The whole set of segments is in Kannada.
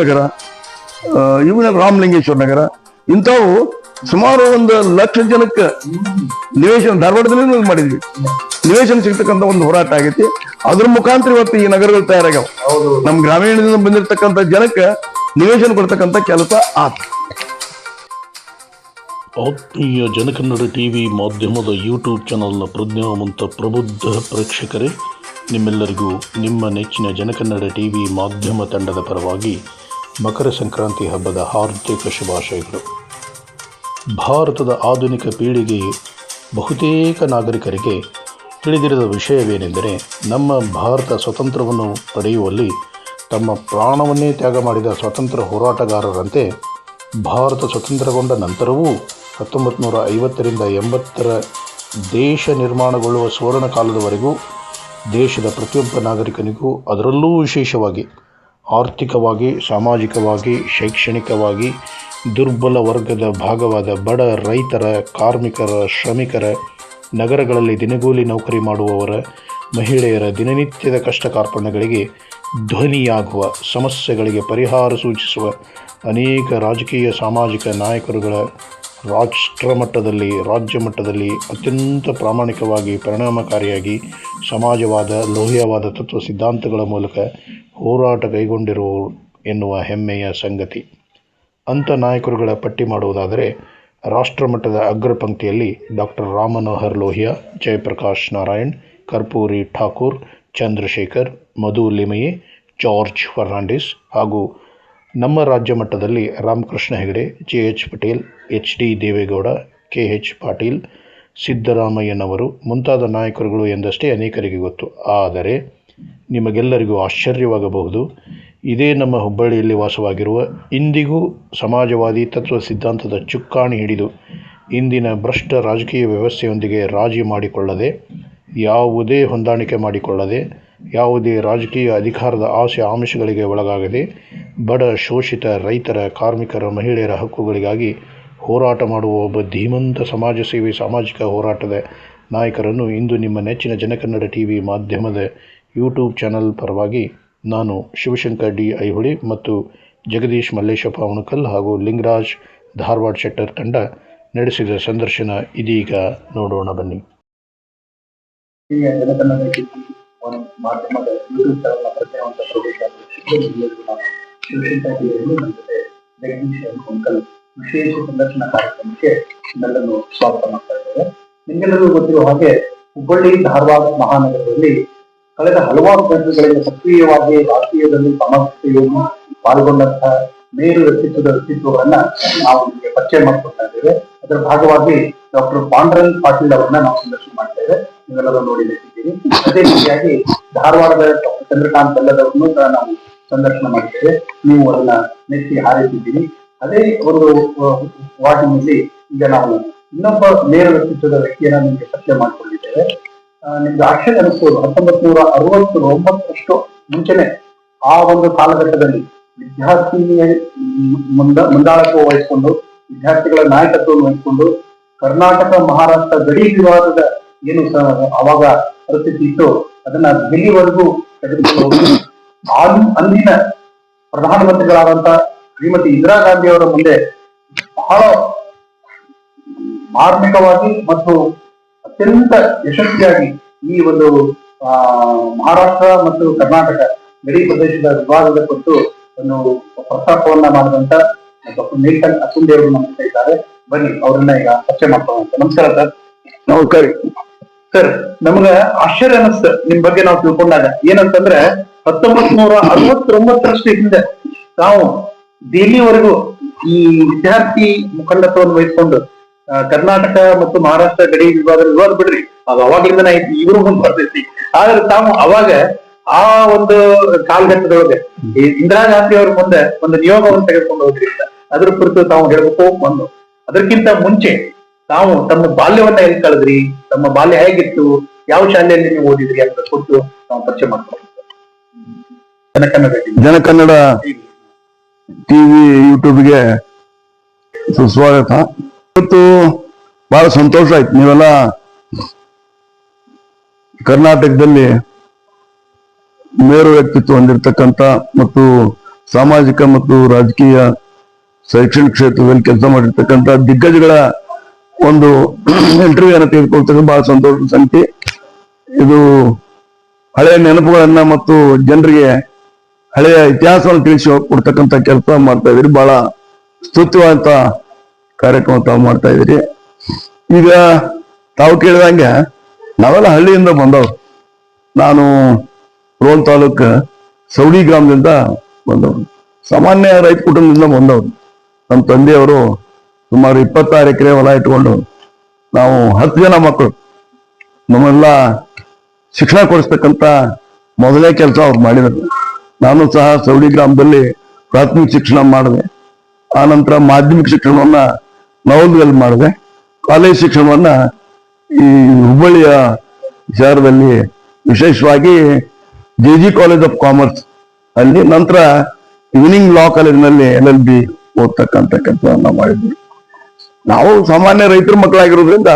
ನಗರ ಇವನ ರಾಮಲಿಂಗೇಶ್ವರ ನಗರ ಇಂಥವು ಸುಮಾರು ಒಂದು ಲಕ್ಷ ಜನಕ್ಕೆ ನಿವೇಶನ ಧಾರವಾಡದಲ್ಲಿ ಮಾಡಿದ್ವಿ. ನಿವೇಶನ ಸಿಗ್ತಕ್ಕಂಥ ಒಂದು ಹೋರಾಟ ಆಗೈತಿ. ಅದ್ರ ಮುಖಾಂತರ ಇವತ್ತು ಈ ನಗರಗಳು ತಯಾರಾಗ್ಯಾವ. ನಮ್ಮ ಗ್ರಾಮೀಣದಿಂದ ಬಂದಿರತಕ್ಕಂಥ ಜನಕ್ಕೆ ನಿವೇಶನ ಕೊಡ್ತಕ್ಕಂಥ ಕೆಲಸ ಆತ. ಆತ್ಮೀಯ ಜನಕನ್ನಡ ಟಿವಿ ಮಾಧ್ಯಮದ ಯೂಟ್ಯೂಬ್ ಚಾನಲ್ನ ಪ್ರಜ್ಞಾವಂತ ಪ್ರಬುದ್ಧ ಪ್ರೇಕ್ಷಕರೇ ನಿಮ್ಮೆಲ್ಲರಿಗೂ ನಿಮ್ಮ ನೆಚ್ಚಿನ ಜನಕನ್ನಡ ಟಿ ವಿ ಮಾಧ್ಯಮ ತಂಡದ ಪರವಾಗಿ ಮಕರ ಸಂಕ್ರಾಂತಿ ಹಬ್ಬದ ಹಾರ್ದಿಕ ಶುಭಾಶಯಗಳು. ಭಾರತದ ಆಧುನಿಕ ಪೀಳಿಗೆ ಬಹುತೇಕ ನಾಗರಿಕರಿಗೆ ತಿಳಿದಿರದ ವಿಷಯವೇನೆಂದರೆ ನಮ್ಮ ಭಾರತ ಸ್ವತಂತ್ರವನ್ನು ಪಡೆಯುವಲ್ಲಿ ತಮ್ಮ ಪ್ರಾಣವನ್ನೇ ತ್ಯಾಗ ಮಾಡಿದ ಸ್ವಾತಂತ್ರ್ಯ ಹೋರಾಟಗಾರರಂತೆ ಭಾರತ ಸ್ವತಂತ್ರಗೊಂಡ ನಂತರವೂ ಹತ್ತೊಂಬತ್ತು ನೂರ ಐವತ್ತರಿಂದ ಎಂಬತ್ತರ ದೇಶ ನಿರ್ಮಾಣಗೊಳ್ಳುವ ಸುವರ್ಣ ಕಾಲದವರೆಗೂ ದೇಶದ ಪ್ರತಿಯೊಬ್ಬ ನಾಗರಿಕನಿಗೂ ಅದರಲ್ಲೂ ವಿಶೇಷವಾಗಿ ಆರ್ಥಿಕವಾಗಿ, ಸಾಮಾಜಿಕವಾಗಿ, ಶೈಕ್ಷಣಿಕವಾಗಿ ದುರ್ಬಲ ವರ್ಗದ ಭಾಗವಾದ ಬಡ ರೈತರ, ಕಾರ್ಮಿಕರ, ಶ್ರಮಿಕರ, ನಗರಗಳಲ್ಲಿ ದಿನಗೂಲಿ ನೌಕರಿ ಮಾಡುವವರ, ಮಹಿಳೆಯರ ದಿನನಿತ್ಯದ ಕಷ್ಟ ಕಾರ್ಪಣ್ಯಗಳಿಗೆ ಧ್ವನಿಯಾಗುವ, ಸಮಸ್ಯೆಗಳಿಗೆ ಪರಿಹಾರ ಸೂಚಿಸುವ ಅನೇಕ ರಾಜಕೀಯ, ಸಾಮಾಜಿಕ ನಾಯಕರುಗಳ ರಾಷ್ಟ್ರ ಮಟ್ಟದಲ್ಲಿ ರಾಜ್ಯ ಮಟ್ಟದಲ್ಲಿ ಅತ್ಯಂತ ಪ್ರಾಮಾಣಿಕವಾಗಿ ಪರಿಣಾಮಕಾರಿಯಾಗಿ ಸಮಾಜವಾದ, ಲೋಹ್ಯವಾದ ತತ್ವ ಸಿದ್ಧಾಂತಗಳ ಮೂಲಕ ಹೋರಾಟ ಕೈಗೊಂಡಿರುವವರು ಎನ್ನುವ ಹೆಮ್ಮೆಯ ಸಂಗತಿ. ಅಂಥ ನಾಯಕರುಗಳ ಪಟ್ಟಿ ಮಾಡುವುದಾದರೆ, ರಾಷ್ಟ್ರಮಟ್ಟದ ಅಗ್ರಪಂಕ್ತಿಯಲ್ಲಿ ಡಾಕ್ಟರ್ ರಾಮಮನೋಹರ್ ಲೋಹಿಯಾ, ಜಯಪ್ರಕಾಶ್ ನಾರಾಯಣ್, ಕರ್ಪೂರಿ ಠಾಕೂರ್, ಚಂದ್ರಶೇಖರ್, ಮಧು ಲಿಮಯೆ, ಜಾರ್ಜ್ ಫರ್ನಾಂಡಿಸ್ ಹಾಗೂ ನಮ್ಮ ರಾಜ್ಯ ಮಟ್ಟದಲ್ಲಿ Ramakrishna Hegde, J H Patel, H D Devegowda, K H Patil, ಸಿದ್ದರಾಮಯ್ಯನವರು ಮುಂತಾದ ನಾಯಕರುಗಳು ಎಂದಷ್ಟೇ ಅನೇಕರಿಗೆ ಗೊತ್ತು. ಆದರೆ ನಿಮಗೆಲ್ಲರಿಗೂ ಆಶ್ಚರ್ಯವಾಗಬಹುದು, ಇದೇ ನಮ್ಮ ಹುಬ್ಬಳ್ಳಿಯಲ್ಲಿ ವಾಸವಾಗಿರುವ ಇಂದಿಗೂ ಸಮಾಜವಾದಿ ತತ್ವ ಸಿದ್ಧಾಂತದ ಚುಕ್ಕಾಣಿ ಹಿಡಿದು ಇಂದಿನ ಭ್ರಷ್ಟ ರಾಜಕೀಯ ವ್ಯವಸ್ಥೆಯೊಂದಿಗೆ ರಾಜಿ ಮಾಡಿಕೊಳ್ಳದೆ, ಯಾವುದೇ ಹೊಂದಾಣಿಕೆ ಮಾಡಿಕೊಳ್ಳದೆ ಯಾವುದೇ ರಾಜಕೀಯ ಅಧಿಕಾರದ ಆಸೆ ಆಮಿಷಗಳಿಗೆ ಒಳಗಾಗದೆ, ಬಡ ಶೋಷಿತ ರೈತರ, ಕಾರ್ಮಿಕರ, ಮಹಿಳೆಯರ ಹಕ್ಕುಗಳಿಗಾಗಿ ಹೋರಾಟ ಮಾಡುವ ಒಬ್ಬ ಧೀಮಂತ ಸಮಾಜ ಸೇವೆ ಸಾಮಾಜಿಕ ಹೋರಾಟದ ನಾಯಕರನ್ನು ಇಂದು ನಿಮ್ಮ ನೆಚ್ಚಿನ ಜನಕನ್ನಡ ಟಿ ವಿ ಮಾಧ್ಯಮದ ಯೂಟ್ಯೂಬ್ ಚಾನಲ್ ಪರವಾಗಿ ನಾನು ಶಿವಶಂಕರ್ ಡಿ ಐಹೊಳಿ ಮತ್ತು ಜಗದೀಶ್ ಮಲ್ಲೇಶಪ್ಪ ಉಣಕಲ್ ಹಾಗೂ ಲಿಂಗರಾಜ್ ಧಾರವಾಡ ಶೆಟ್ಟರ್ ತಂಡ ನಡೆಸಿದ ಸಂದರ್ಶನ ಇದೀಗ ನೋಡೋಣ ಬನ್ನಿ. ಮಾಧ್ಯಮದ ಯೂಟ್ಯೂಬ್ ಚಾನಲ್ ಪ್ರತಿಯೊಂದು ನಮ್ಮ ಜೊತೆ ವಿಶೇಷ ಸಂದರ್ಶನ ಕಾರ್ಯಕ್ರಮಕ್ಕೆ ನಿಮ್ಮೆಲ್ಲರನ್ನು ಸ್ವಾಗತ ಮಾಡ್ತಾ ಇದ್ದೇವೆ. ನಿಮ್ಗೆಲ್ಲರಿಗೂ ಗೊತ್ತಿರುವ ಹಾಗೆ ಹುಬ್ಬಳ್ಳಿ ಧಾರವಾಡ ಮಹಾನಗರದಲ್ಲಿ ಕಳೆದ ಹಲವಾರು ಗಂಟೆಗಳಿಂದ ಸಕ್ರಿಯವಾಗಿ ರಾಷ್ಟ್ರೀಯದಲ್ಲಿ ಸಮಸ್ಯೆಯನ್ನು ಪಾಲ್ಗೊಂಡಂತಹ ಮೇರು ವ್ಯಕ್ತಿತ್ವದ ವ್ಯಕ್ತಿತ್ವಗಳನ್ನ ನಾವು ನಿಮಗೆ ಪರಿಚಯ ಮಾಡಿಕೊಡ್ತಾ ಇದ್ದೇವೆ. ಅದರ ಭಾಗವಾಗಿ ಡಾಕ್ಟರ್ ಪಾಂಡುರಂಗ್ ಪಾಟೀಲ್ ಅವರನ್ನ ನಾವು ಸಂದರ್ಶನ ಮಾಡ್ತೇವೆ ನೀವೆಲ್ಲರೂ ನೋಡಿ ನೆಟ್ಟಿದ್ದೀರಿ ಅದೇ ರೀತಿಯಾಗಿ ಧಾರವಾಡದ ಡಾಕ್ಟರ್ ಚಂದ್ರಕಾಂತ್ ಬಲ್ಲದವರನ್ನು ಸಹ ನಾವು ಸಂದರ್ಶನ ಮಾಡಿದ್ದೇವೆ. ನೀವು ಅದನ್ನ ನೆಚ್ಚಿ ಹಾರೈಸಿದ್ದೀರಿ. ಅದೇ ಒಂದು ವಾಟಿನಲ್ಲಿ ಈಗ ನಾವು ಇನ್ನೊಬ್ಬ ನೇರ ವ್ಯಕ್ತಿತ್ವದ ವ್ಯಕ್ತಿಯನ್ನ ನಿಮಗೆ ಸತ್ಯ ಮಾಡಿಕೊಂಡಿದ್ದೇವೆ. ನಿಮ್ಗೆ ಆಶ್ಚರ್ಯ ಅನಿಸ್ಬೋದು ಹತ್ತೊಂಬತ್ ನೂರ ಅರವತ್ತು ಒಂಬತ್ತರಷ್ಟು ಮುಂಚೆನೆ ಆ ಒಂದು ಕಾಲಘಟ್ಟದಲ್ಲಿ ವಿದ್ಯಾರ್ಥಿನಿಯ ಮುಂದ, ಮುಂದಾಳತ್ವ ವಹಿಸಿಕೊಂಡು, ವಿದ್ಯಾರ್ಥಿಗಳ ನಾಯಕತ್ವವನ್ನು ವಹಿಸಿಕೊಂಡು ಕರ್ನಾಟಕ ಮಹಾರಾಷ್ಟ್ರ ಗಡಿ ವಿವಾದದ ಏನು ಅವಾಗ ಪರಿಸ್ಥಿತಿ ಇತ್ತು ಅದನ್ನ ದೆಹಲಿವರೆಗೂ ತೆಗೆದುಕೊಂಡು ಅಂದಿನ ಪ್ರಧಾನಮಂತ್ರಿಗಳಾದಂತ ಶ್ರೀಮತಿ ಇಂದಿರಾ ಗಾಂಧಿ ಅವರ ಮುಂದೆ ಬಹಳ ಮಾರ್ಮಿಕವಾಗಿ ಮತ್ತು ಅತ್ಯಂತ ಯಶಸ್ವಿಯಾಗಿ ಈ ಒಂದು, ಆ, ಮಹಾರಾಷ್ಟ್ರ ಮತ್ತು ಕರ್ನಾಟಕ ಗಡಿ ಪ್ರದೇಶದ ವಿವಾದದ ಕುರಿತು ಒಂದು ಪ್ರಸ್ತಾಪವನ್ನ ಮಾಡಿದಂತ ಡಾಕ್ಟರ್ ನೀಲ್ಕನ್ ಅಸುಂದೇವರು ನಮ್ಮ ಇದ್ದಾರೆ. ಬನ್ನಿ, ಅವರನ್ನ ಈಗ ಚರ್ಚೆ ಮಾಡ್ಕೊಳ್ಳೋಣ ನಮಸ್ಕಾರ ಸರ್. ನಮಸ್ಕಾರ. ಸರ್, ನಮ್ಗ ಆಶ್ಚರ್ಯ ಅನಿಸ್ತ ನಿಮ್ ಬಗ್ಗೆ ನಾವು ತಿಳ್ಕೊಂಡಾಗ. ಏನಂತಂದ್ರೆ ಹತ್ತೊಂಬತ್ ನೂರ ಅರವತ್ತೊಂಬತ್ತರಷ್ಟು ಹಿಂದೆ ನಾವು ದೆಹಲಿವರೆಗೂ ಈ ವಿದ್ಯಾರ್ಥಿ ಮುಖಂಡತ್ವವನ್ನು ವಹಿಸಿಕೊಂಡು ಕರ್ನಾಟಕ ಮತ್ತು ಮಹಾರಾಷ್ಟ್ರ ಗಡಿ ವಿವಾದ ವಿವಾದ ಬಿಡ್ರಿ. ಅದು ಅವಾಗ್ಲಿಂದನೇ ಐತಿ ಇವರು ಮುಂದೆ ಬರ್ತೈತಿ ಆದ್ರೆ ತಾವು ಅವಾಗ ಆ ಒಂದು ಕಾಲಘಟ್ಟದೊಳಗೆ ಇಂದಿರಾ ಗಾಂಧಿ ಅವ್ರ ಮುಂದೆ ಒಂದು ನಿಯೋಗವನ್ನು ತೆಗೆದುಕೊಂಡು ಹೋದ್ರಿ. ಅದ್ರ ಕುರಿತು ತಾವು ಹೇಳ್ಬೇಕು ಒಂದು ಅದಕ್ಕಿಂತ ಮುಂಚೆ ತಾವು ತಮ್ಮ ಬಾಲ್ಯವನ್ನ ಎಲ್ಲಿ ಕಳೆದ್ರಿ? ತಮ್ಮ ಬಾಲ್ಯ ಹೇಗಿತ್ತು? ಯಾವ ಶಾಲೆಯಲ್ಲಿ ನೀವು ಓದಿದ್ರಿ ಅಂತ ಕೊಟ್ಟು ನಾವು ಪರಿಚಯ ಮಾಡ್ಕೊಂಡು. ಜನಕನ್ನಡ ಟಿವಿ ಯೂಟ್ಯೂಬ್ಗೆ ಸುಸ್ವಾಗತ. ಇವತ್ತು ಬಹಳ ಸಂತೋಷ ಆಯ್ತು. ನೀವೆಲ್ಲ ಕರ್ನಾಟಕದಲ್ಲಿ ಮೇರು ವ್ಯಕ್ತಿತ್ವ ಹೊಂದಿರತಕ್ಕಂಥ ಮತ್ತು ಸಾಮಾಜಿಕ ಮತ್ತು ರಾಜಕೀಯ ಶೈಕ್ಷಣಿಕ ಕ್ಷೇತ್ರದಲ್ಲಿ ಕೆಲಸ ಮಾಡಿರ್ತಕ್ಕಂಥ ದಿಗ್ಗಜಗಳ ಒಂದು ಇಂಟರ್ವ್ಯೂ ಅನ್ನು ತೆಗೆದುಕೊಳ್ತಕ್ಕಂಥ ಬಹಳ ಸಂತೋಷದ ಸಂಖ್ಯೆ ಇದು ಹಳೆಯ ನೆನಪುಗಳನ್ನ ಮತ್ತು ಜನರಿಗೆ ಹಳೆಯ ಇತಿಹಾಸವನ್ನು ತಿಳಿಸಿ ಕೊಡ್ತಕ್ಕಂತ ಕೆಲಸ ಮಾಡ್ತಾ ಇದ್ದೀರಿ. ಬಹಳ ಸ್ತುತ್ಯವಾದಂತ ಕಾರ್ಯಕ್ರಮ ತಾವು ಮಾಡ್ತಾ ಈಗ ತಾವು ಕೇಳಿದಂಗೆ ನಾವೆಲ್ಲ ಹಳ್ಳಿಯಿಂದ ಬಂದವರು. ನಾನು ರೋಲ್ ತಾಲೂಕ್ ಸೌಡಿ ಗ್ರಾಮದಿಂದ ಬಂದವರು. ಸಾಮಾನ್ಯ ರೈತ ಕುಟುಂಬದಿಂದ ಬಂದವರು. ನಮ್ಮ ತಂದೆಯವರು ಸುಮಾರು ಇಪ್ಪತ್ತಾರು ಎಕರೆ ಹೊಲ ಇಟ್ಕೊಂಡು ನಾವು ಹತ್ತು ಜನ ಮಕ್ಕಳು. ನಮ್ಮೆಲ್ಲ ಶಿಕ್ಷಣ ಕೊಡಿಸ್ತಕ್ಕಂಥ ಮೊದಲೇ ಕೆಲಸ ಅವ್ರು ಮಾಡಿದರು ನಾನು ಸಹ ಸೌಡಿ ಗ್ರಾಮದಲ್ಲಿ ಪ್ರಾಥಮಿಕ ಶಿಕ್ಷಣ ಮಾಡಿದೆ. ಆ ನಂತರ ಮಾಧ್ಯಮಿಕ ಶಿಕ್ಷಣವನ್ನ ನವಲ್ದಲ್ಲಿ ಮಾಡಿದೆ. ಕಾಲೇಜ್ ಶಿಕ್ಷಣವನ್ನ ಈ ಹುಬ್ಬಳ್ಳಿಯ ಶಹರದಲ್ಲಿ ವಿಶೇಷವಾಗಿ J G college of commerce ಅಲ್ಲಿ ನಂತರ ಈವ್ನಿಂಗ್ ಲಾ ಕಾಲೇಜಿನಲ್ಲಿ ಎಲ್ ಎಲ್ ಬಿ ಓದ್ತಕ್ಕಂಥ ಕೆಲಸವನ್ನ ಮಾಡಿದ್ವಿ. ನಾವು ಸಾಮಾನ್ಯ ರೈತರ ಮಕ್ಕಳಾಗಿರೋದ್ರಿಂದ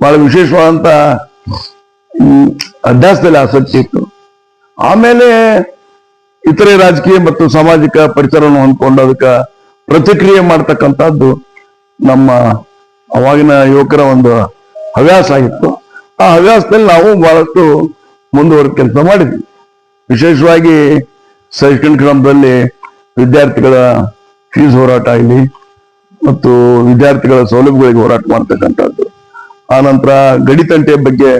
ಬಹಳ ವಿಶೇಷವಾದಂತ ಅಭ್ಯಾಸದಲ್ಲಿ ಆಸಕ್ತಿ ಇತ್ತು. ಆಮೇಲೆ ಇತರೆ ರಾಜಕೀಯ ಮತ್ತು ಸಾಮಾಜಿಕ ಪರಿಸರವನ್ನು ಹೊಂದ್ಕೊಂಡು ಅದಕ್ಕೆ ಪ್ರತಿಕ್ರಿಯೆ ಮಾಡ್ತಕ್ಕಂಥದ್ದು ನಮ್ಮ ಅವಾಗಿನ ಯುವಕರ ಒಂದು ಹವ್ಯಾಸ ಆಗಿತ್ತು. ಆ ಹವ್ಯಾಸದಲ್ಲಿ ನಾವು ಬಹಳಷ್ಟು ಮುಂದುವರೆದ ಕೆಲಸ ಮಾಡಿದ್ವಿ. ವಿಶೇಷವಾಗಿ ಶೈಕ್ಷಣಿಕ ಕ್ರಮದಲ್ಲಿ ವಿದ್ಯಾರ್ಥಿಗಳ ಫೀಸ್ ಹೋರಾಟ ಆಗಲಿ ಮತ್ತು ವಿದ್ಯಾರ್ಥಿಗಳ ಸೌಲಭ್ಯಗಳಿಗೆ ಹೋರಾಟ ಮಾಡ್ತಕ್ಕಂಥದ್ದು. ಆ ನಂತರ ಗಡಿತಂಟೆಯ ಬಗ್ಗೆ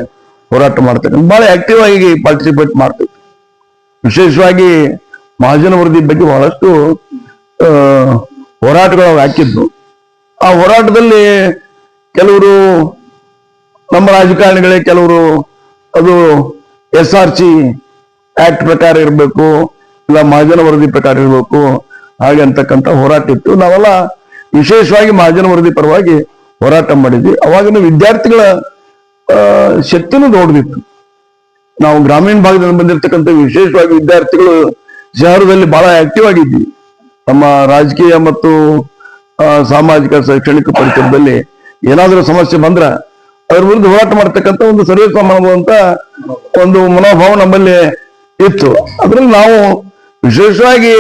ಹೋರಾಟ ಮಾಡ್ತಕ್ಕಂಥ ಬಹಳ ಆಕ್ಟಿವ್ ಆಗಿ ಪಾರ್ಟಿಸಿಪೇಟ್ ಮಾಡ್ತೈತೆ. ವಿಶೇಷವಾಗಿ ಮಹಾಜನ ವರದಿ ಬಗ್ಗೆ ಬಹಳಷ್ಟು ಹೋರಾಟಗಳು ಹಾಕಿದ್ದು. ಆ ಹೋರಾಟದಲ್ಲಿ ಕೆಲವರು ನಮ್ಮ ರಾಜಕಾರಣಿಗಳೇ ಕೆಲವರು ಅದು ಎಸ್ ಆರ್ ಸಿ ಆಕ್ಟ್ ಪ್ರಕಾರ ಇರಬೇಕು, ಇಲ್ಲ ಮಹಾಜನ ವರದಿ ಪ್ರಕಾರ ಇರಬೇಕು, ಹಾಗೆ ಅಂತಕ್ಕಂಥ ಹೋರಾಟ ಇತ್ತು. ನಾವೆಲ್ಲ ವಿಶೇಷವಾಗಿ ಮಹಾಜನ ವರದಿ ಪರವಾಗಿ ಹೋರಾಟ ಮಾಡಿದ್ವಿ. ಅವಾಗಿನ ವಿದ್ಯಾರ್ಥಿಗಳ ಶಕ್ತಿನೂ ದೊಡ್ಡದಿತ್ತು. ನಾವು ಗ್ರಾಮೀಣ ಭಾಗದಲ್ಲಿ ಬಂದಿರತಕ್ಕಂಥ ವಿಶೇಷವಾಗಿ ವಿದ್ಯಾರ್ಥಿಗಳು ಶಹರದಲ್ಲಿ ಬಹಳ ಆಕ್ಟಿವ್ ಆಗಿದ್ವಿ. ನಮ್ಮ ರಾಜಕೀಯ ಮತ್ತು ಸಾಮಾಜಿಕ ಶೈಕ್ಷಣಿಕ ಪರಿಸರದಲ್ಲಿ ಏನಾದರೂ ಸಮಸ್ಯೆ ಬಂದ್ರ ಅದ್ರ ವಿರುದ್ಧ ಹೋರಾಟ ಮಾಡ್ತಕ್ಕಂಥ ಒಂದು ಸರ್ವೇ ಅಂತ ಒಂದು ಮನೋಭಾವ ನಮ್ಮಲ್ಲಿ ಇತ್ತು. ಅದ್ರಲ್ಲಿ ನಾವು ವಿಶೇಷವಾಗಿ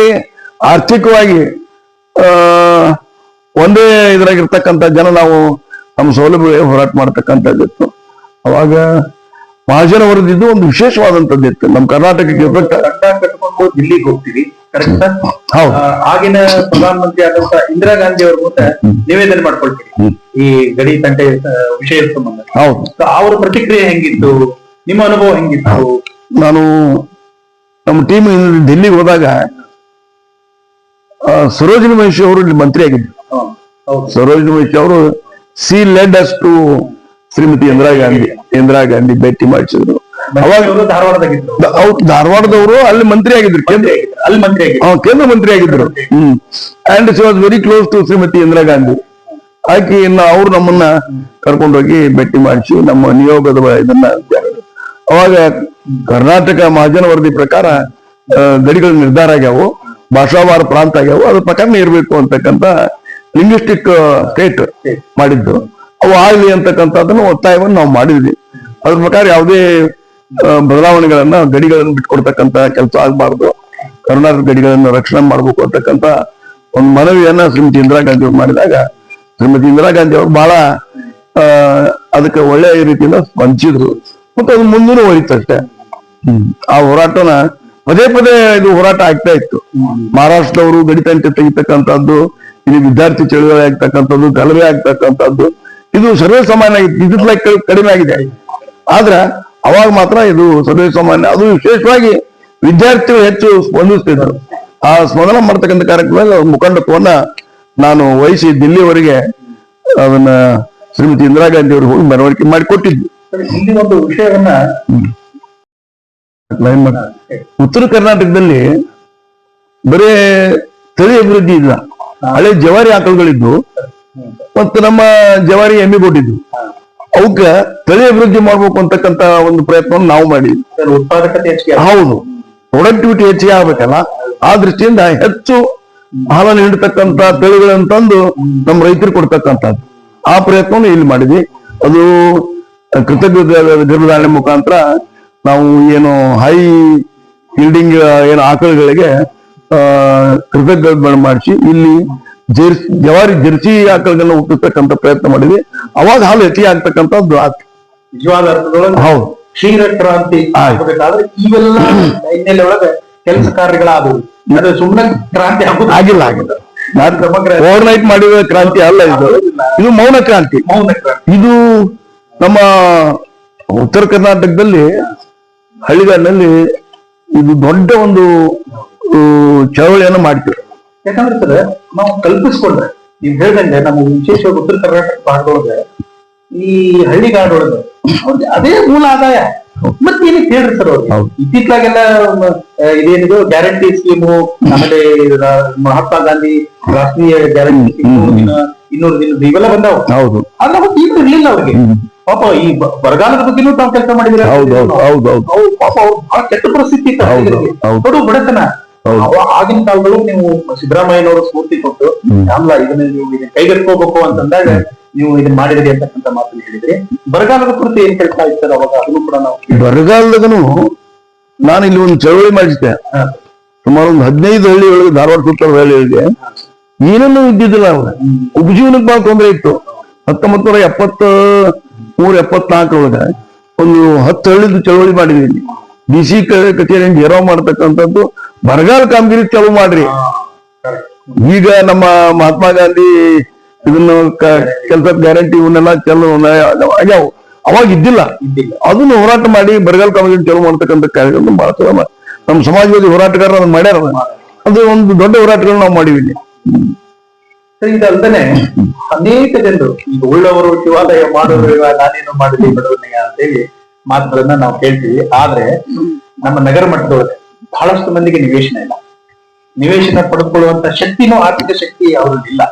ಆರ್ಥಿಕವಾಗಿ ಒಂದೇ ಇದ್ರಾಗಿರ್ತಕ್ಕಂಥ ಜನ ನಾವು ನಮ್ಮ ಸೌಲಭ್ಯ ಹೋರಾಟ ಮಾಡ್ತಕ್ಕಂಥದ್ದಿತ್ತು ಅವಾಗ ಮಹಾಜನ ವರದಿದ್ದು ಒಂದು ವಿಶೇಷವಾದಂತದ್ದಿತ್ತು ನಮ್ಮ ಕರ್ನಾಟಕಕ್ಕೆ ಕಟ್ಕೊಂಡು ದಿಲ್ಲಿಗೆ ಹೋಗ್ತೀವಿ. ಕರೆಕ್ಟ್ ಹೌದು. ಆಗಿನ ಪ್ರಧಾನಮಂತ್ರಿ ಆದಂತ ಇಂದಿರಾ ಗಾಂಧಿ ಅವ್ರ ಮುಂದೆ ನಿವೇದನೆ ಮಾಡ್ಕೊಳ್ತೀವಿ. ಈ ಗಡಿ ತಂಟೆ ವಿಷಯ ಸಂಬಂಧ. ಅವ್ರ ಪ್ರತಿಕ್ರಿಯೆ ಹೆಂಗಿತ್ತು? ನಿಮ್ಮ ಅನುಭವ ಹೆಂಗಿತ್ತು? ನಾನು ನಮ್ಮ ಟೀಮ್ ದಿಲ್ಲಿಗೆ ಹೋದಾಗ ಸರೋಜಿನಿ ಮಹಿಷಿ ಅವರು ಇಲ್ಲಿ ಮಂತ್ರಿ ಆಗಿದ್ರು ಸರೋಜಿನಿ ಮೈತಿ ಅವರು she led us to Shrimati Indira Gandhi Indira Gandhi ಭೇಟಿ ಮಾಡಿಸಿದ್ರು. ಅವಾಗ ಧಾರವಾಡದವರು ಅಲ್ಲಿ ಮಂತ್ರಿ ಆಗಿದ್ರು. ಕೇಂದ್ರ ಮಂತ್ರಿ ಆಗಿದ್ರು. ಅಲ್ಲಿ ಮಂತ್ರಿ ಕೇಂದ್ರ ಮಂತ್ರಿ ಆಗಿದ್ರು. ಹ್ಮ್. And she was very close to Shrimati Indira Gandhi. ಆಕೆ ಇನ್ನು ಅವ್ರು ನಮ್ಮನ್ನ ಕರ್ಕೊಂಡೋಗಿ ಭೇಟಿ ಮಾಡಿಸಿ ನಮ್ಮ ನಿಯೋಗದ ಇದನ್ನ ಅವಾಗ ಕರ್ನಾಟಕ ಮಹಾಜನ ವರದಿ ಪ್ರಕಾರ ಗಡಿಗಳು ನಿರ್ಧಾರ ಆಗ್ಯಾವು. ಭಾಷಾವಾರ ಪ್ರಾಂತ ಆಗ್ಯಾವು. ಅದ್ರ ಪ್ರಕಾರನೇ ಇರಬೇಕು ಅಂತಕ್ಕಂಥ ಲಿಂಗ್ವಿಸ್ಟಿಕ್ ಸ್ಟೇಟ್ ಮಾಡಿದ್ದು. ಅವು ಆಗಲಿ ಅಂತಕ್ಕಂಥದ್ದನ್ನು ಒತ್ತಾಯವನ್ನು ನಾವು ಮಾಡಿದ್ವಿ. ಅದ್ರ ಪ್ರಕಾರ ಯಾವುದೇ ಬದಲಾವಣೆಗಳನ್ನ, ಗಡಿಗಳನ್ನು ಬಿಟ್ಕೊಡ್ತಕ್ಕಂತ ಕೆಲಸ ಆಗಬಾರ್ದು. ಕರ್ನಾಟಕ ಗಡಿಗಳನ್ನು ರಕ್ಷಣೆ ಮಾಡಬೇಕು ಅಂತಕ್ಕಂತ ಒಂದು ಮನವಿಯನ್ನ ಶ್ರೀಮತಿ ಇಂದಿರಾ ಗಾಂಧಿ ಅವರು ಮಾಡಿದಾಗ, ಶ್ರೀಮತಿ ಇಂದಿರಾ ಗಾಂಧಿ ಅವರು ಬಹಳ ಅದಕ್ಕೆ ಒಳ್ಳೆಯ ರೀತಿಯಿಂದ ಸ್ಪಂದಿಸಿದ್ರು ಮತ್ತು ಅದು ಮುಂದೂ ಹೋಯ್ತು ಅಷ್ಟೇ. ಆ ಹೋರಾಟನ ಪದೇ ಪದೇ ಇದು ಹೋರಾಟ ಆಗ್ತಾ ಇತ್ತು. ಮಹಾರಾಷ್ಟ್ರದವರು ಗಡಿತಂಟೆ ತೆಗಿತಕ್ಕಂಥದ್ದು ಇಲ್ಲಿ ವಿದ್ಯಾರ್ಥಿ ಚಳುವಳಿ ಆಗ್ತಕ್ಕಂಥದ್ದು, ಗಲಭೆ ಆಗ್ತಕ್ಕಂಥದ್ದು, ಇದು ಸರ್ವೇ ಸಾಮಾನ್ಯ ಆಗಿತ್ತು ಕಡಿಮೆ ಆಗಿದೆ. ಆದ್ರೆ, ಅವಾಗ ಮಾತ್ರ ಇದು ಸರ್ವೇ ಸಾಮಾನ್ಯ ಅದು ವಿಶೇಷವಾಗಿ ವಿದ್ಯಾರ್ಥಿಗಳು ಹೆಚ್ಚು ಸ್ಪಂದಿಸ್ತಿದ್ರು ಆ ಸ್ಮರಣ ಮಾಡ್ತಕ್ಕಂಥ ಕಾರ್ಯಕ್ರಮದಲ್ಲಿ ಮುಖಂಡತ್ವವನ್ನ ನಾನು ವಹಿಸಿ ದಿಲ್ಲಿವರೆಗೆ ಅದನ್ನ ಶ್ರೀಮತಿ ಇಂದಿರಾ ಗಾಂಧಿ ಅವರು ಹೋಗಿ ಮೆರವಣಿಗೆ ಮಾಡಿ ಕೊಟ್ಟಿದ್ವಿ ಇಲ್ಲಿ ಒಂದು ವಿಷಯವನ್ನ ಉತ್ತರ ಕರ್ನಾಟಕದಲ್ಲಿ ಬರೇ ತಳಿ ಅಭಿವೃದ್ಧಿ ಇಲ್ಲ. ಹಳೆ ಜವಾರಿ ಆಕಳುಗಳಿದ್ದು ಮತ್ತು ನಮ್ಮ ಜವಾರಿ ಎಮ್ಮೆ ಕೊಟ್ಟಿದ್ವು ಅವಕ್ಕ ತಳಿ ಅಭಿವೃದ್ಧಿ ಮಾಡ್ಬೇಕು ಅಂತಕ್ಕಂತ ಒಂದು ಪ್ರಯತ್ನವನ್ನು ನಾವು ಮಾಡಿದ್ವಿ. ಉತ್ಪಾದಕತೆ ಹೆಚ್ಚಿಗೆ ಹೌದು. ಪ್ರೊಡಕ್ಟಿವಿಟಿ ಹೆಚ್ಚಿಗೆ ಆಗ್ಬೇಕಲ್ಲ? ಆ ದೃಷ್ಟಿಯಿಂದ ಹೆಚ್ಚು ಹಾಲನ್ನು ನೀಡತಕ್ಕಂತ ತಳಿಗಳನ್ನು ತಂದು ನಮ್ಮ ರೈತರು ಕೊಡ್ತಕ್ಕಂಥದ್ದು. ಆ ಪ್ರಯತ್ನವನ್ನು ಇಲ್ಲಿ ಮಾಡಿದ್ವಿ. ಅದು ಕೃತಜ್ಞ ಗರ್ಭಧಾರಣೆ ಮುಖಾಂತರ ನಾವು ಏನು ಹೈ ಬಿಲ್ಡಿಂಗ್ ಏನು ಆಕಳುಗಳಿಗೆ ಕೃತಜ್ಞತೆ ಮಾಡಿಸಿ ಇಲ್ಲಿ ಜರ್ಸಿ ಜವಾರಿ ಜರ್ಸಿ ಆಕಳಗಳನ್ನ ಹುಟ್ಟಿಸ್ತಕ್ಕಂಥ ಪ್ರಯತ್ನ ಮಾಡಿದ್ವಿ. ಅವಾಗ ಹಾಲು ಹೆಚ್ಚಿಗೆ ಆಗ್ತಕ್ಕಂಥದ್ದು ಆತು. ನಿಜವಾದ ಅರ್ಥದೊಳಗೆ ಹೌದು. ಕ್ಷೀರ ಕ್ರಾಂತಿ. ಆಗಬೇಕಾದ್ರೆ ಇವೆಲ್ಲ ಹಿನ್ನೆಲೆ ಒಳಗೆ ಕೆಲಸ ಕಾರ್ಯಗಳಾದವು ಅದು ಸುಮ್ಮನೆ ಕ್ರಾಂತಿ ಆಗುದು ಆಗಿಲ್ಲ ಆಗಿಲ್ಲ. ಓವರ್ ನೈಟ್ ಮಾಡಿದ ಕ್ರಾಂತಿ ಅಲ್ಲ ಇದು. ಇದು ಮೌನ ಕ್ರಾಂತಿ. ಮೌನ ಕ್ರಾಂತಿ. ಇದು ನಮ್ಮ ಉತ್ತರ ಕರ್ನಾಟಕದಲ್ಲಿ ಹಳ್ಳಿಗಾಡಿನಲ್ಲಿ ಇದು ದೊಡ್ಡ ಒಂದು ಚಳವಳಿಯನ್ನು ಮಾಡ್ತೀವಿ. ಯಾಕಂದ್ರೆ ಸರ್ ನಾವು ಕಲ್ಪಿಸ್ಕೊಂಡ್ರೆ ನೀವು ಹೇಳ್ದಂಗೆ ನಮ್ಮ ವಿಶೇಷವಾಗಿ ಉತ್ತರ ಕರ್ನಾಟಕ ಭಾಗದೊಳಗೆ ಈ ಹಳ್ಳಿಗಾಡೊಳಗೆ ಅವ್ರಿಗೆ ಅದೇ ಮೂಲ ಆದಾಯ. ಮತ್ತೆ ಏನಕ್ಕೆ ಹೇಳ್ರಿ ಸರ್ ಅವ್ರಿಗೆ? ಇದೇನಿದು ಗ್ಯಾರಂಟಿ ಸ್ಕೀಮು ಆಮೇಲೆ ಮಹಾತ್ಮ ಗಾಂಧಿ ರಾಷ್ಟ್ರೀಯ ಗ್ಯಾರಂಟಿ ಸ್ಕೀಮು ಇನ್ನೂರು ದಿನ ಇವೆಲ್ಲ ಬಂದಾವ. ಹೌದು. ಅದ್ರ ಬಗ್ಗೆ ಏನು ಇರ್ಲಿಲ್ಲ ಅವ್ರಿಗೆ. ಪಾಪ ಈ ಬರಗಾಲದ ಬಗ್ಗೆ ತಾವು ಕೆಲಸ ಮಾಡಿದ್ರೆ ಹೌದು ಹೌದು ಹೌದು ಪಾಪ ಅವ್ರು ಬಹಳ ಕೆಟ್ಟ ಪರಿಸ್ಥಿತಿ ಇತ್ತು ಬಡತನ. ಆಗಿನ ಕಾಲದಲ್ಲೂ ನೀವು ಸಿದ್ದರಾಮಯ್ಯನವರು ಸ್ಫೂರ್ತಿ ಕೊಟ್ಟು ಅಲ್ಲ ಇದನ್ನ ನೀವು ಇದನ್ನ ಕೈಗೆತ್ಕೋಬೇಕು ಅಂತಂದಾಗ ನೀವು ಇದನ್ನ ಮಾಡಿದ್ರಿ ಅಂತಕ್ಕಂಥ ಮಾತನ್ನ ಹೇಳಿದ್ರಿ. ಬರಗಾಲದ ಕುರಿತು ಏನ್ ಕೆಲಸ ಇರ್ತಾರೆ ಅವಾಗ? ಅದನ್ನು ಕೂಡ ನಾವು ಬರಗಾಲದಾಗನು ನಾನು ಇಲ್ಲಿ ಒಂದು ಚಳವಳಿ ಮಾಡಿದ್ದೆ. ಸುಮಾರು ಒಂದು ಹದಿನೈದು ಹಳ್ಳಿಗಳಿಗೆ ಧಾರವಾಡ ಸುತ್ತಲ ಹಳ್ಳಿಗಳಿಗೆ ಏನನ್ನೂ ಇದ್ದಿದ್ದಿಲ್ಲ ಅವ್ರ ಉಪಜೀವನಕ್ಕೆ ಬಹಳ ತೊಂದರೆ ಇತ್ತು. ಹತ್ತೊಂಬತ್ತು ನೂರ ಎಪ್ಪತ್ತ ಮೂರ ಎಪ್ಪತ್ನಾಲ್ಕರೊಳಗೆ ಒಂದು ಹತ್ತು ಹಳ್ಳಿದು ಚಳವಳಿ ಮಾಡಿದ್ವಿ ಡಿ ಸಿ ಕಚೇರಿಯಿಂದ ಘೇರಾವ್ ಮಾಡ್ತಕ್ಕಂಥದ್ದು. ಬರಗಾಲ ಕಾಮಗಿರಿ ಚಾಲು ಮಾಡ್ರಿ. ಈಗ ನಮ್ಮ ಮಹಾತ್ಮ ಗಾಂಧಿ ಇದನ್ನು ಕೆಲಸ ಗ್ಯಾರಂಟಿ ಇವನ್ನೆಲ್ಲ ಚಲೋ ಆಗ್ಯಾವ. ಅವಾಗ ಇದ್ದಿಲ್ಲ. ಇದ್ದಿಲ್ಲ. ಅದನ್ನು ಹೋರಾಟ ಮಾಡಿ ಬರಗಾಲ ಕಾಮಗಾರಿ ಚಾಲೂ ಮಾಡ್ತಕ್ಕಂಥ ಕಾರ್ಯಕ್ರಮ ಬಹಳ ಚಲೋ ನಮ್ಮ ಸಮಾಜವಾದಿ ಹೋರಾಟಗಾರರು ಅದನ್ನ ಮಾಡ್ಯಾರ. ಅದು ಒಂದು ದೊಡ್ಡ ಹೋರಾಟಗಳನ್ನ ನಾವು ಮಾಡಿವಿ ಇಲ್ಲಿ. ಅನೇಕ ಜನರು ಈಗ ಉಳ್ಳವರು ಶಿವಾಲಯ ಮಾಡೋರು ನಾನೇನು ಮಾಡಿದ್ವಿ ಬಡವನಿಗೆ ಅಂತೇಳಿ ಮಾತುಗಳನ್ನ ನಾವು ಕೇಳ್ತೀವಿ. ಆದ್ರೆ ನಮ್ಮ ನಗರ ಮಟ್ಟದೊಳಗೆ ಬಹಳಷ್ಟು ಮಂದಿಗೆ ನಿವೇಶನ ಇಲ್ಲ. ನಿವೇಶನ ಪಡೆದುಕೊಳ್ಳುವಂತ ಶಕ್ತಿನೂ ಆರ್ಥಿಕ ಶಕ್ತಿ ಅವರಲ್ಲಿ ಇಲ್ಲ.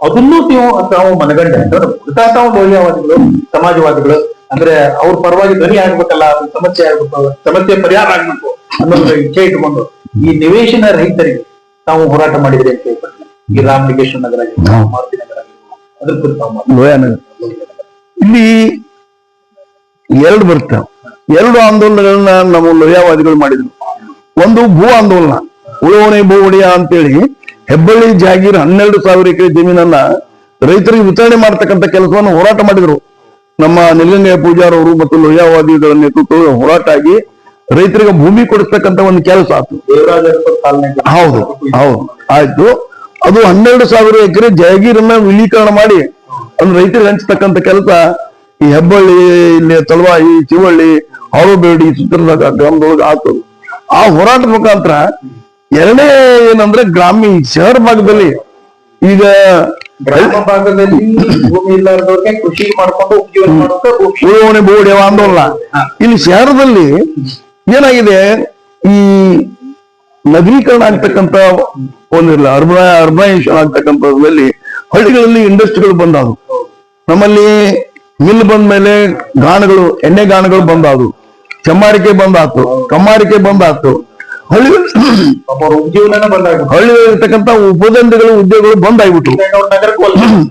ಅದನ್ನೂ ನೀವು ತಾವು ಮನಗಂಡೆ ಹುಡುಕಾಟ ಮೌಲ್ಯವಾದಿಗಳು ಸಮಾಜವಾದಿಗಳು ಅಂದ್ರೆ ಅವ್ರ ಪರವಾಗಿ ಧ್ವನಿ ಆಗ್ಬೇಕಲ್ಲ ಅವ್ರ ಸಮಸ್ಯೆ ಆಗ್ಬೇಕು ಸಮಸ್ಯೆ ಪರಿಹಾರ ಆಗ್ಬೇಕು ಅನ್ನೋದ್ರ ಇಚ್ಛೆ ಇಟ್ಕೊಂಡು ಈ ನಿವೇಶನ ರಹಿತರಿಗೆ ತಾವು ಹೋರಾಟ ಮಾಡಿದ್ರಿ ಅಂತ ಹೇಳ್ಬಿಟ್ಟು ಈ ರಾಮಲಿಂಗೇಶ್ವರ ನಗರ ಮಾರುತಿ ನಗರ ಅದ್ರ ಕುರಿತು ತಾವು ಇಲ್ಲಿ ಎರಡು ಬರ್ತಾವ ಎರಡು ಆಂದೋಲನಗಳನ್ನ ನಮ್ಮ ಲೋಯಾವಾದಿಗಳು ಮಾಡಿದ್ರು. ಒಂದು ಭೂ ಆಂದೋಲನ. ಉಳುವಣೆ ಭೂ ಒಡೆಯ ಅಂತೇಳಿ ಹೆಬ್ಬಳ್ಳಿ ಜಾಗೀರ್ ಹನ್ನೆರಡು ಸಾವಿರ ಎಕರೆ ಜಮೀನನ್ನ ರೈತರಿಗೆ ವಿತರಣೆ ಮಾಡತಕ್ಕಂತ ಕೆಲಸವನ್ನು ಹೋರಾಟ ಮಾಡಿದ್ರು. ನಮ್ಮ ನಿಲಂಗಯ್ಯ ಪೂಜಾರ್ ಅವರು ಮತ್ತು ಲೋಯಾವಾದಿಗಳ ನೇತೃತ್ವ ಹೋರಾಟ ಆಗಿ ರೈತರಿಗೆ ಭೂಮಿ ಕೊಡಿಸ್ತಕ್ಕಂತ ಒಂದು ಕೆಲಸ ಆಯ್ತು ಹೌದು ಹೌದು ಆಯ್ತು. ಅದು ಹನ್ನೆರಡು ಸಾವಿರ ಎಕರೆ ಜಯಗೀರನ್ನ ವಿಲೀಕರಣ ಮಾಡಿ ಅಂದ್ರೆ ರೈತರಿಗೆ ಹಂಚತಕ್ಕಂತ ಕೆಲಸ ಈ ಹೆಬ್ಬಳ್ಳಿ ಇಲ್ಲಿ ತಳವಾಯಿ ಚಿವಳ್ಳಿ ಹಾಳುಬೇಡಿ ಚಿತ್ರದ ಗ್ರಾಮದೊಳಗೆ ಆತು. ಆ ಹೋರಾಟದ ಮುಖಾಂತರ ಎರಡನೇ ಏನಂದ್ರೆ ಗ್ರಾಮೀಣ ಶಹರ ಭಾಗದಲ್ಲಿ ಈಗ ಗ್ರಾಮ ಭಾಗದಲ್ಲಿ ಭೂಮಿ ಇಲ್ಲಾರ್ದವ್ರಿಗೆ ಕೃಷಿ ಮಾಡ್ಕೊಂಡು ಉಪಜೀವನ ಮಾಡೋಕೆ ಉಳುವಣೆ ಬೋರ್ಡ್ ಇಲ್ಲಿ ಶಹರದಲ್ಲಿ ಏನಾಗಿದೆ? ಈ ನಗರೀಕರಣ ಆಗ್ತಕ್ಕಂತ ಒಂದಿಲ್ಲ ಅರ್ಬನ ಅರ್ಬನೈಸೇಷನ್ ಆಗ್ತಕ್ಕಂಥದ್ರಲ್ಲಿ ಹಳ್ಳಿಗಳಲ್ಲಿ ಇಂಡಸ್ಟ್ರಿಗಳು ಬಂದಾವು. ನಮ್ಮಲ್ಲಿ ಮಿಲ್ ಬಂದ್ಮೇಲೆ ಗಾಣಗಳು ಎಣ್ಣೆ ಗಾಣಗಳು ಬಂದಾವು. ಚಮ್ಮಾರಿಕೆ ಬಂದಾತು ಕಮ್ಮಾರಿಕೆ ಬಂದಾತು ಹಳ್ಳಿ ಹಳ್ಳಿಯಲ್ಲಿರ್ತಕ್ಕಂಥ ಉಪದಂಧಗಳು ಉದ್ಯೋಗಗಳು ಬಂದಾಗ್ಬಿಟ್ರು.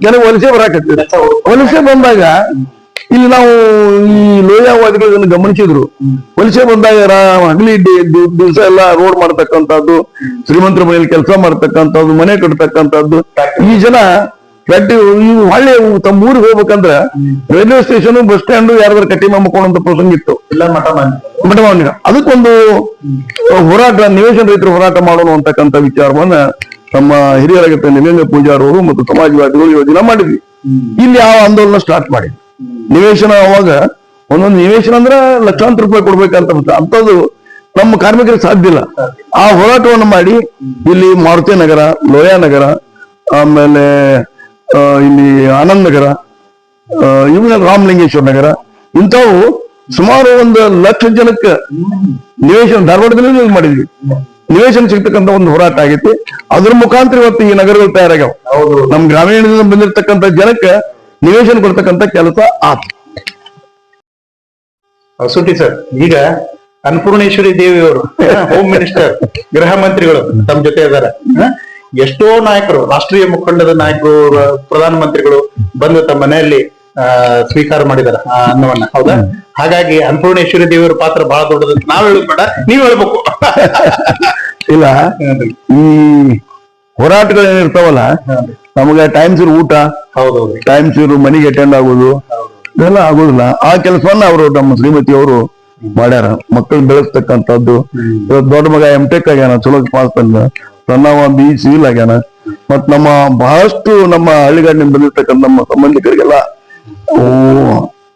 ಕೆಲವು ವಲಸೆ ಬರಾಕತ್ತ ವಲಸೆ ಬಂದಾಗ ಇಲ್ಲಿ ನಾವು ಈ ಲೋಯಾವಾದಿಗಳನ್ನು ಗಮನಿಸಿದ್ರು. ವಲಸೆ ಬಂದಾಗ ಹಗಲಿ ದಿವಸ ಎಲ್ಲ ರೋಡ್ ಮಾಡ್ತಕ್ಕಂಥದ್ದು ಶ್ರೀಮಂತರ ಮನೆಯಲ್ಲಿ ಕೆಲಸ ಮಾಡ್ತಕ್ಕಂಥದ್ದು ಮನೆ ಕಟ್ತಕ್ಕಂಥದ್ದು. ಈ ಜನ ಫ್ಯಾಕ್ಟ್ರಿ ಈ ಹಳ್ಳಿ ತಮ್ಮ ಊರಿಗೆ ಹೋಗ್ಬೇಕಂದ್ರ ರೈಲ್ವೆ ಸ್ಟೇಷನ್ ಬಸ್ ಸ್ಟ್ಯಾಂಡ್ ಯಾರಾದ್ರೂ ಕಟ್ಟಿ ಮಾಡ್ಕೊಂಡಂತ ಪ್ರಸಂಗ ಇತ್ತು. ಮಠಮಾನ್ಯ ಅದಕ್ಕೊಂದು ಹೋರಾಟ ನಿವೇಶನ ರೈತರು ಹೋರಾಟ ಮಾಡೋಣ ಅಂತಕ್ಕಂಥ ವಿಚಾರವನ್ನ ನಮ್ಮ ಹಿರಿಯರಾಗಿರ್ತ ನಿವೇಂದ್ರ ಪೂಜಾರವರು ಮತ್ತು ಸಮಾಜವಾದಿಗಳು ಯೋಜನೆ ಮಾಡಿದ್ವಿ. ಇಲ್ಲಿ ಯಾವ ಆಂದೋಲನ ಸ್ಟಾರ್ಟ್ ಮಾಡಿ ನಿವೇಶನ ಅವಾಗ ಒಂದೊಂದು ನಿವೇಶನ ಅಂದ್ರೆ ಲಕ್ಷಾಂತರ ರೂಪಾಯಿ ಕೊಡ್ಬೇಕಂತ ಅಂತದ್ದು ನಮ್ಮ ಕಾರ್ಮಿಕರಿಗೆ ಸಾಧ್ಯ ಇಲ್ಲ. ಆ ಹೋರಾಟವನ್ನು ಮಾಡಿ ಇಲ್ಲಿ ಮಾರುತಿ ನಗರ ಲೋಯಾ ನಗರ ಆಮೇಲೆ ಇಲ್ಲಿ ಆನಂದ್ ನಗರ ಇವನ ರಾಮಲಿಂಗೇಶ್ವರ ನಗರ ಇಂಥವು ಸುಮಾರು ಒಂದು ಲಕ್ಷ ಜನಕ್ಕೆ ನಿವೇಶನ ಧಾರವಾಡದಲ್ಲಿ ಮಾಡಿದ್ವಿ. ನಿವೇಶನ ಸಿಗ್ತಕ್ಕಂಥ ಒಂದು ಹೋರಾಟ ಆಗೈತಿ ಅದ್ರ ಮುಖಾಂತರ ಇವತ್ತು ಈ ನಗರಗಳು ತಯಾರಾಗ್ಯಾವ. ನಮ್ ಗ್ರಾಮೀಣದಿಂದ ಬಂದಿರತಕ್ಕಂತ ಜನಕ್ಕೆ ನಿವೇಶನ ಕೊಡ್ತಕ್ಕಂತ ಕೆಲಸ ಆತು. ಸುಟಿ ಸರ್. ಈಗ ಅನ್ನಪೂರ್ಣೇಶ್ವರಿ ದೇವಿಯವರು ಹೋಮ್ ಮಿನಿಸ್ಟರ್ ಗೃಹ ಮಂತ್ರಿಗಳು ತಮ್ಮ ಜೊತೆ ಇದಾರೆ? ಎಷ್ಟೋ ನಾಯಕರು ರಾಷ್ಟ್ರೀಯ ಮುಖಂಡದ ನಾಯಕರು ಪ್ರಧಾನ ಮಂತ್ರಿಗಳು ಬಂದು ತಮ್ಮ ಮನೆಯಲ್ಲಿ ಆ, ಸ್ವೀಕಾರ ಮಾಡಿದಾರೆ ಆ ಅನ್ನವನ್ನ. ಹೌದಾ? ಹಾಗಾಗಿ ಅನ್ನಪೂರ್ಣೇಶ್ವರಿ ದೇವರ ಪಾತ್ರ ಬಹಳ ದೊಡ್ಡದು ನಾವ್ ಹೇಳುದು ಬೇಡ ನೀವ್ ಹೇಳ್ಬೇಕು. ಇಲ್ಲ. ಈ ಹೋರಾಟಗಳು ಏನಿರ್ತಾವಲ್ಲ. ನಮಗೆ ಟೈಮ್ ಸಿರು ಊಟ ಹೌದೌದು ಟೈಮ್ ಸಿರು ಮನೆಗೆ ಅಟೆಂಡ್ ಆಗೋದು ಇದೆಲ್ಲ ಆಗೋದಿಲ್ಲ. ಆ ಕೆಲಸವನ್ನ ಅವರು ನಮ್ಮ ಶ್ರೀಮತಿ ಅವರು ಮಾಡ್ಯಾರ. ಮಕ್ಕಳು ಬೆಳೆಸ್ತಕ್ಕಂಥದ್ದು. ದೊಡ್ಡ ಮಗ ಎಂ ಟೆಕ್ ಆಗ್ಯಾನ ಚಲೋ ಪಾಸ್ ತಂದ ಸಣ್ಣವ ಬಿ ಸಿವಿಲ್ ಆಗ್ಯಾನ. ಮತ್ ನಮ್ಮ ಬಹಳಷ್ಟು ನಮ್ಮ ಹಳ್ಳಿಗಾಡಿನ ಬಂದಿರ್ತಕ್ಕಂಥ ನಮ್ಮ ಸಂಬಂಧಿಕರಿಗೆಲ್ಲ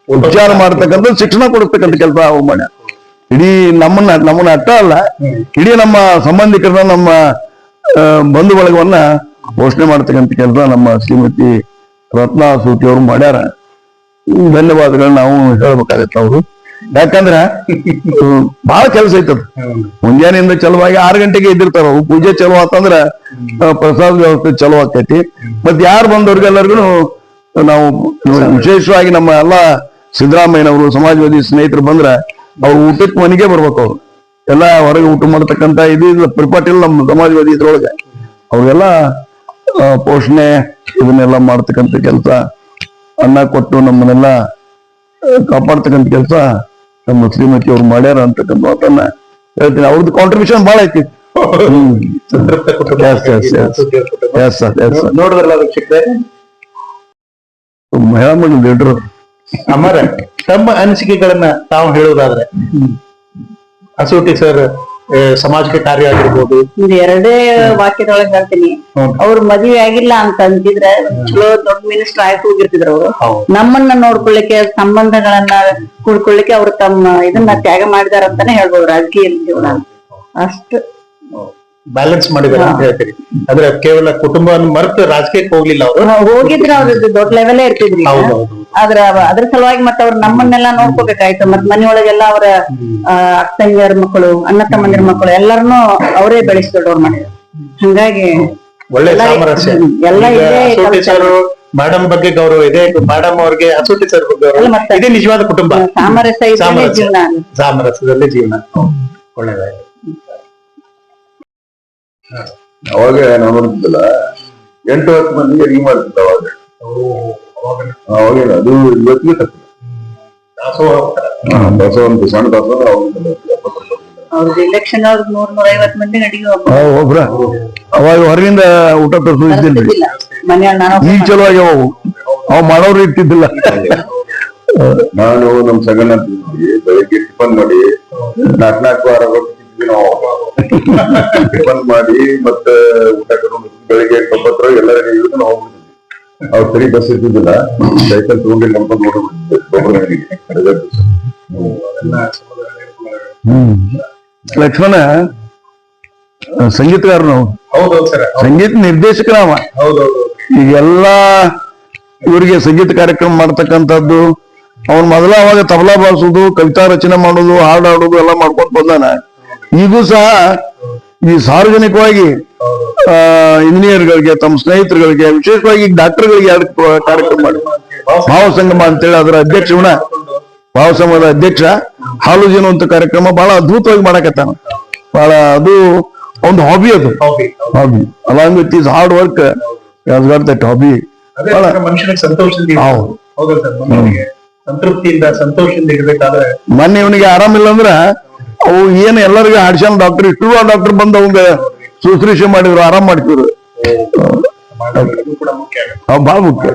ಉಪಚಾರ ಮಾಡ್ತಕ್ಕಂಥ ಶಿಕ್ಷಣ ಕೊಡಿಸ್ತಕ್ಕಂಥ ಕೆಲಸ ಅವು ಮಾಡ್ಯಾರ ಇಡೀ ನಮ್ಮನ್ನ ನಮ್ಮನ್ನ ಅಟ್ಟ ಅಲ್ಲ, ಇಡೀ ನಮ್ಮ ಸಂಬಂಧಿಕರನ್ನ ನಮ್ಮ ಬಂಧು ಬಳಗವನ್ನ ಘೋಷಣೆ ಮಾಡ್ತಕ್ಕಂಥ ಕೆಲಸ ನಮ್ಮ ಶ್ರೀಮತಿ ರತ್ನ ಸೂತಿ ಅವರು ಮಾಡ್ಯಾರ. ಧನ್ಯವಾದಗಳನ್ನ ನಾವು ಹೇಳ್ಬೇಕಾಗತ್ತೆ ಅವರು. ಯಾಕಂದ್ರ ಬಹಳ ಕೆಲಸ ಐತದ. ಮುಂಜಾನೆಯಿಂದ ಚಲುವಾಗಿ ಆರು ಗಂಟೆಗೆ ಇದ್ದಿರ್ತಾರ ಪೂಜೆ ಚಲೋ ಆತಂದ್ರ ಪ್ರಸಾದ ವ್ಯವಸ್ಥೆ ಚಲೋ ಆಕೈತಿ. ಮತ್ ಯಾರು ಬಂದವ್ರಿಗೆಲ್ಲರಿಗೂ ನಾವು ವಿಶೇಷವಾಗಿ ನಮ್ಮ ಎಲ್ಲಾ ಸಿದ್ದರಾಮಯ್ಯನವರು ಸಮಾಜವಾದಿ ಸ್ನೇಹಿತರು ಬಂದ್ರ ಅವ್ರು ಊಟಕ್ಕೆ ಮನೆಗೆ ಬರ್ಬೇಕು ಅವ್ರು. ಎಲ್ಲ ಹೊರಗೆ ಊಟ ಮಾಡತಕ್ಕಂತ ಇದು ಇಲ್ಲ ಪರಿಪಾಟಿಲ್ಲ ನಮ್ಮ ಸಮಾಜವಾದಿ ಇದ್ರೊಳಗೆ. ಅವ್ರಿಗೆಲ್ಲ ಪೋಷಣೆ ಇದನ್ನೆಲ್ಲ ಮಾಡ್ತಕ್ಕಂಥ ಕೆಲಸ. ಅನ್ನ ಕೊಟ್ಟು ನಮ್ಮನ್ನೆಲ್ಲ ಕಾಪಾಡ್ತಕ್ಕಂಥ ಕೆಲಸ. ನಮ್ಮ ಶ್ರೀಮತಿ ಅವ್ರು ಮಾಡ್ಯಾರ ಅಂತಕ್ಕಂಥ ಮಾತನ್ನ ಹೇಳ್ತೀನಿ. ಅವ್ರದ್ದು ಕಾಂಟ್ರಿಬ್ಯೂಷನ್ ಬಹಳ ಐತಿ. ನೋಡಿದ್ರಲ್ಲ ಮಹಿಳಾ ಮಂಡಳಿ ಲೀಡರ್ ಅಮರ ತಮ್ಮ ಅನಿಸಿಕೆಗಳನ್ನ ತಾವು ಹೇಳುವುದಾದ್ರೆ ಅಸೋಟಿ ಸರ್ ಸಮಾಜಕ್ಕೆ ಕಾರ್ಯ ಆಗಿರ್ಬೋದು. ಇವ್ ಎರಡೇ ವಾಕ್ಯದೊಳಗೆ ಹೇಳ್ತೀನಿ. ಅವ್ರ ಮದುವೆ ಆಗಿಲ್ಲ ಅಂತ ಅಂತಿದ್ರೆ ಚಲೋ ದೊಡ್ಡ ಮಿನಿಸ್ಟರ್ ಆಗಿ ಹೋಗಿರ್ತಿದ್ರು ಅವರು. ನಮ್ಮನ್ನ ನೋಡ್ಕೊಳ್ಳಿಕ್ಕೆ ಸಂಬಂಧಗಳನ್ನ ಕೂಡ್ಕೊಳ್ಳಿಕ್ಕೆ ಅವ್ರು ತಮ್ಮ ಇದನ್ನ ತ್ಯಾಗ ಮಾಡಿದಾರ ಅಂತಾನೆ ಹೇಳ್ಬೋದು ರಾಜಕೀಯ ಜೀವನ ಅಷ್ಟು. ಬ್ಯಾಲೆನ್ಸ್ ಮಾಡಿದಾರೆ ಅಂತ ಹೇಳ್ತೀರಿ. ಅಂದ್ರೆ ಕೇವಲ ಕುಟುಂಬ ಮರೆತು ರಾಜಕೀಯಕ್ಕೆ ಹೋಗ್ಲಿಲ್ಲ ಅವರು? ಹೋಗಿದ್ರೆ ಅವ್ರದ್ದು ದೊಡ್ಡ ಲೆವೆಲೇ ಇರ್ತಿದ್ರಿ ಆದ್ರೆ ಅದ್ರ ಸಲುವಾಗಿ ಮತ್ತೆ ಅವ್ರು ನಮ್ಮನ್ನೆಲ್ಲ ನೋಡ್ಕೋಬೇಕಾಯ್ತು. ಮತ್ ಮನೆಯೊಳಗೆಲ್ಲ ಅವರ ಅಕ್ಕಂಗಿಯರ ಮಕ್ಕಳು ಅಣ್ಣ ತಮ್ಮಂದಿರ ಮಕ್ಕಳು ಎಲ್ಲರನ್ನೂ ಅವರೇ ಬೆಳೆಸಿ ದೊಡ್ಡವ್ರು ಮಾಡಿದ್ರು. ಹಂಗಾಗಿ ಒಳ್ಳೆ ಸಾಮರಸ್ಯ. ಎಲ್ಲ ಮೇಡಮ್ ಬಗ್ಗೆ ಗೌರವ ಇದೆ. ಮೇಡಮ್ ಅವ್ರಿಗೆ ಹಸೂಟಿ ಸರ್ ಗೌರವ ಇದೇ. ನಿಜವಾದ ಕುಟುಂಬ. ಸಾಮರಸ್ಯ ಸಾಮರಸ್ಯದಲ್ಲಿ ಜೀವನ. ಒಳ್ಳೇದಾಯ್ತು. ಅವಾಗ ನಾವು ನೋಡ್ತಿದ್ದಲ್ಲ ಎಂಟು ಹತ್ತು ಮಂದಿಗೆ ಅಡಿಗೆ ಮಾಡ್ತಿದ್ದ ಅವಾಗ. ಅವಾಗೇನು ಅದು ಇವತ್ತಿಗೆ ತಪ್ಪು. ಬಸವಂತ ಸಣ್ಣ ದಾಸೋಹ ಅವ್ರದ್ದು ಎಲೆಕ್ಷನ್ ಅವ್ರದ್ದು ನೂರ್ ನೂರ ಐವತ್ ಮಂದಿ ಅಡಿಗೆ ಒಬ್ರ. ಅವಾಗ ಹೊರಗಿಂದ ಊಟ ಈಗ ಚಲೋ ಆಗ್ಯಾವ ಅವು. ಅವ್ ಮಾಡೋರು ಇಟ್ಟಿದ್ದಿಲ್ಲ ನಾನು ನಮ್ ಸಗಣ ಬೆಳಿಗ್ಗೆ ಟಿಫನ್ ಮಾಡಿ ನಾಲ್ಕ್ ನಾಲ್ಕು ವಾರ ಟಿಫನ್ ಮಾಡಿ ಮತ್ತೆ ಊಟ ಬೆಳಿಗ್ಗೆ ಒಂಬತ್ತರ ಎಲ್ಲ ಇಳಿದು ನಾವು ಹೋಗ್ಬಿಡ್ತಿದ್ವಿ ಅವ್ರು ಸರಿ ಬಸ್ ಇರ್ತಿದ್ದಿಲ್ಲ. ಸೈಕಲ್ ತಗೊಂಡು ನಮ್ಕೊಂಡು ನೋಡಿದ್ವಿ ಹ್ಮ್. ಲಕ್ಷ್ಮಣ ಸಂಗೀತಗಾರ ನಾವು ಸಂಗೀತ ನಿರ್ದೇಶಕನವ? ಹೌದು ಈಗ ಎಲ್ಲಾ ಇವರಿಗೆ ಸಂಗೀತ ಕಾರ್ಯಕ್ರಮ ಮಾಡ್ತಕ್ಕಂಥದ್ದು ಅವನ್ ಮೊದಲ ಅವಾಗ ತಬಲಾ ಬಾರಿಸೋದು ಕವಿತಾ ರಚನೆ ಮಾಡೋದು ಹಾಡು ಹಾಡೋದು ಎಲ್ಲ ಮಾಡ್ಕೊಂಡ್ ಬಂದಾನ. ಈಗೂ ಸಹ ಈ ಸಾರ್ವಜನಿಕವಾಗಿ ಆ ಇಂಜಿನಿಯರ್ಗಳಿಗೆ ತಮ್ಮ ಸ್ನೇಹಿತರುಗಳಿಗೆ ವಿಶೇಷವಾಗಿ ಡಾಕ್ಟರ್ಗಳಿಗೆ ಎರಡು ಕಾರ್ಯಕ್ರಮ ಮಾಡಿ. ಭಾವ ಸಂಗಮ ಅಂತೇಳಿ ಅದರ ಅಧ್ಯಕ್ಷ ಭಾವ ಸಂಘದ ಅಧ್ಯಕ್ಷ. ಹಾಲುಜೀನು ಅಂತ ಕಾರ್ಯಕ್ರಮ ಬಹಳ ಅದ್ಭುತವಾಗಿ ಮಾಡಕತ್ತಾನ. ಬಹಳ ಅದು ಒಂದು ಹಾಬಿ ಅದು. Hobby along with his hard work got that hobby ಸಂತೋಷದಿಂದ ಸಂತೋಷದಿಂದ ಇರ್ಬೇಕಾದ್ರೆ ಮೊನ್ನೆ ಇವನಿಗೆ ಆರಾಮಿಲ್ಲ ಅಂದ್ರ ಅವು ಏನ್ ಎಲ್ಲರಿಗೂ ಆಡಿಶನ್ ಡಾಕ್ಟರ್ ಇಷ್ಟು ಡಾಕ್ಟರ್ ಬಂದು ಅವಂಗ ಶುಶ್ರೂಷೆ ಮಾಡಿದ್ರು, ಆರಾಮ್ ಮಾಡ್ತಿದ್ರು ಬಹಳ ಮುಖ್ಯ.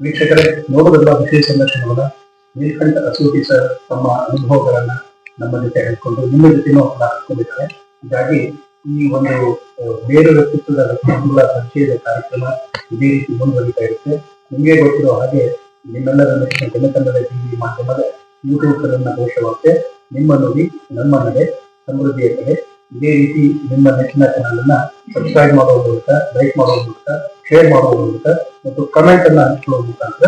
ವೀಕ್ಷಕರೇ ನೋಡೋದಲ್ಲ ವಿಶೇಷ ಸಂದರ್ಶನವನ್ನ ನೀಲಕಂಠ ಅಸೂಟಿ ಸರ್ ತಮ್ಮ ಅನುಭವಗಳನ್ನ ನಮ್ಮ ಜೊತೆ ಹೇಳ್ಕೊಂಡು ನಿಮ್ಮ ಜೊತೆನೂ ಕೂಡ ಹಂಚ್ಕೊಂಡಿದ್ದಾರೆ ಹೀಗಾಗಿ ಈ ಒಂದು ಬೇರೆ ವ್ಯಕ್ತಿತ್ವದ ವ್ಯಕ್ತಿತ್ವಗಳ ಪರಿಚಯದ ಕಾರ್ಯಕ್ರಮ ಇದೇ ರೀತಿ ಮುಂದುವರಿತಾ ಇರುತ್ತೆ. ನಿಮಗೆ ಗೊತ್ತಿರೋ ಹಾಗೆ ನಿಮ್ಮೆಲ್ಲರ ನೆಚ್ಚಿನ ಜನಕನ್ನಡ ಟಿವಿ ಮಾಧ್ಯಮದ ಯೂಟ್ಯೂಬ್ ಚಾನಲ್ನ ಘೋಷವಾಗುತ್ತೆ ನಿಮ್ಮ ನೋಡಿ, ನಮ್ಮ ನಡೆ, ಸಮೃದ್ಧಿಯ ಕಡೆ ಇದೇ ರೀತಿ ನಿಮ್ಮ ನೆಚ್ಚಿನ ಚಾನಲ್ ಅನ್ನ ಸಬ್ಸ್ಕ್ರೈಬ್ ಮಾಡುವ ಮೂಲಕ ಲೈಕ್ ಮಾಡುವ ಮೂಲಕ ಶೇರ್ ಮಾಡುವ ಮೂಲಕ ಮತ್ತು ಕಮೆಂಟ್ ಅನ್ನ ಹಂಚಿಕೊಳ್ಳುವ ಮುಖಾಂತರ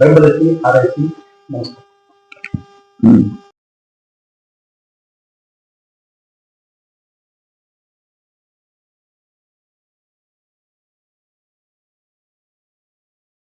ಬೆಂಬಲಿಸಿ, ಹಾರೈಸಿ, ನಮಸ್ಕಾರ.